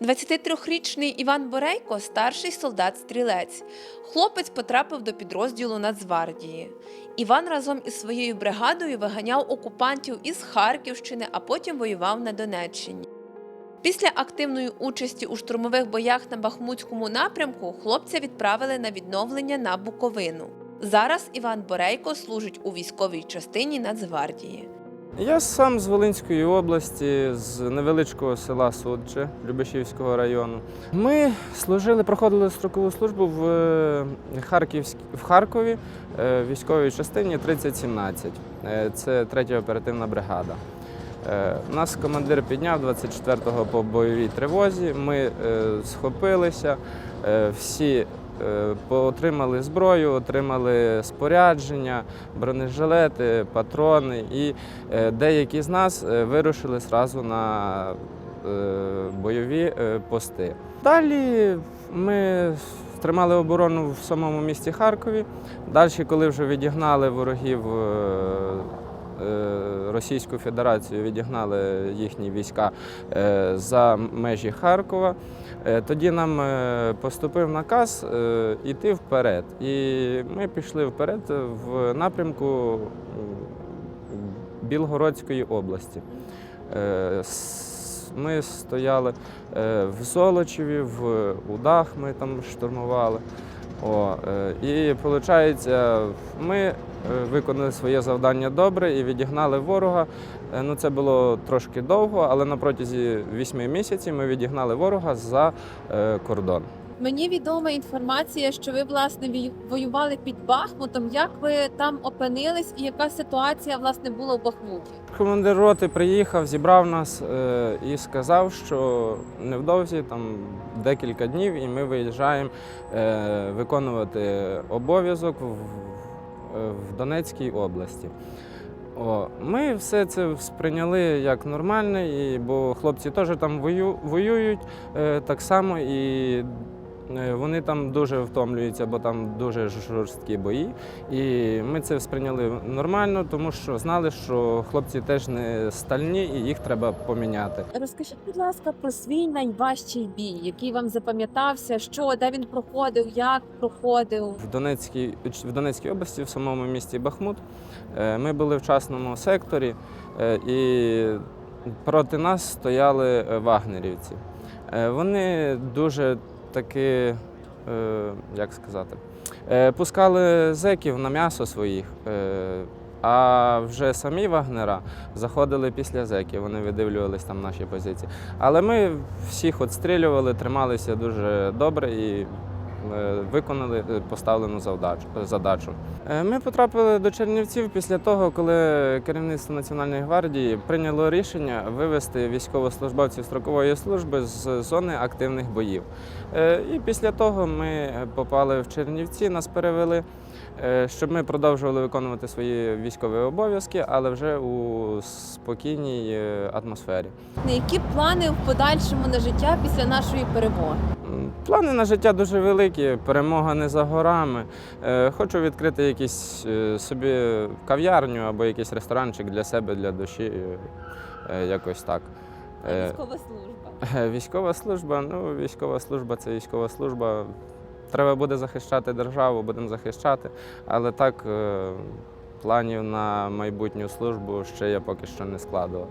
23-річний Іван Борейко старший солдат-стрілець. Хлопець потрапив до підрозділу Нацгвардії. Іван разом із своєю бригадою виганяв окупантів із Харківщини, а потім воював на Донеччині. Після активної участі у штурмових боях на Бахмутському напрямку хлопця відправили на відновлення на Буковину. Зараз Іван Борейко служить у військовій частині Нацгвардії. Я сам з Волинської області, з невеличкого села Судче Любешівського району. Ми служили, проходили строкову службу в е, Харківськ... в Харкові е, в військовій частині 3017. Е, Це третя оперативна бригада. Е, Нас командир підняв 24-го по бойовій тривозі. Ми е, схопилися, е, всі е, отримали зброю, отримали спорядження, бронежилети, патрони і е, деякі з нас е, вирушили зразу на е, бойові е, пости. Далі ми тримали оборону в самому місті Харкові. Далі, коли вже відігнали ворогів е, е, Російську Федерацію, відігнали їхні війська е, за межі Харкова, е, тоді нам е, поступив наказ йти вперед. І ми пішли вперед в напрямку Білгородської області. Ми стояли в Золочеві, в Удах ми там штурмували. О, е, і виходить, ми е, виконали своє завдання добре і відігнали ворога. Е, Ну, це було трошки довго, але на протязі вісьми місяців ми відігнали ворога за кордон. Мені відома інформація, що ви власне воювали під Бахмутом. Як ви там опинились і яка ситуація власне була в Бахмуті? Командир роти приїхав, зібрав нас е, і сказав, що невдовзі там декілька днів, і ми виїжджаємо е, виконувати обов'язок в, е, в Донецькій області. О, ми все це сприйняли як нормальне, і, бо хлопці теж там вою, воюють е, так само, і е, вони там дуже втомлюються, бо там дуже жорсткі бої. І ми це сприйняли нормально, тому що знали, що хлопці теж не стальні і їх треба поміняти. Розкажіть, будь ласка, про свій найважчий бій, який вам запам'ятався, що де він проходив, як проходив. В Донецькій, в Донецькій області, в самому місті Бахмут, е, ми були в частному секторі, е, і проти нас стояли е, вагнерівці. Е, Вони дуже таки, е, як сказати, е, пускали зеків на м'ясо своїх. е, А вже самі вагнера заходили після зеків, вони видивлювалися там наші позиції. Але ми всіх отстрілювали, трималися дуже добре і виконали е, поставлену задачу. Е, Ми потрапили до Чернівців після того, коли керівництво Національної гвардії прийняло рішення вивести військовослужбовців строкової служби з зони активних боїв. Е, І після того ми попали в Чернівці, нас перевели, е, щоб ми продовжували виконувати свої військові обов'язки, але вже у спокійній е, атмосфері. Які плани в подальшому на життя після нашої перемоги? Плани на життя дуже великі, перемога не за горами. Е, Хочу відкрити якийсь е, собі кав'ярню або якийсь ресторанчик для себе, для душі. е, Якось так. Військова служба. Військова служба, ну, військова служба це військова служба. Треба буде захищати державу, будемо захищати. Але так, планів на майбутню службу ще я поки що не складував.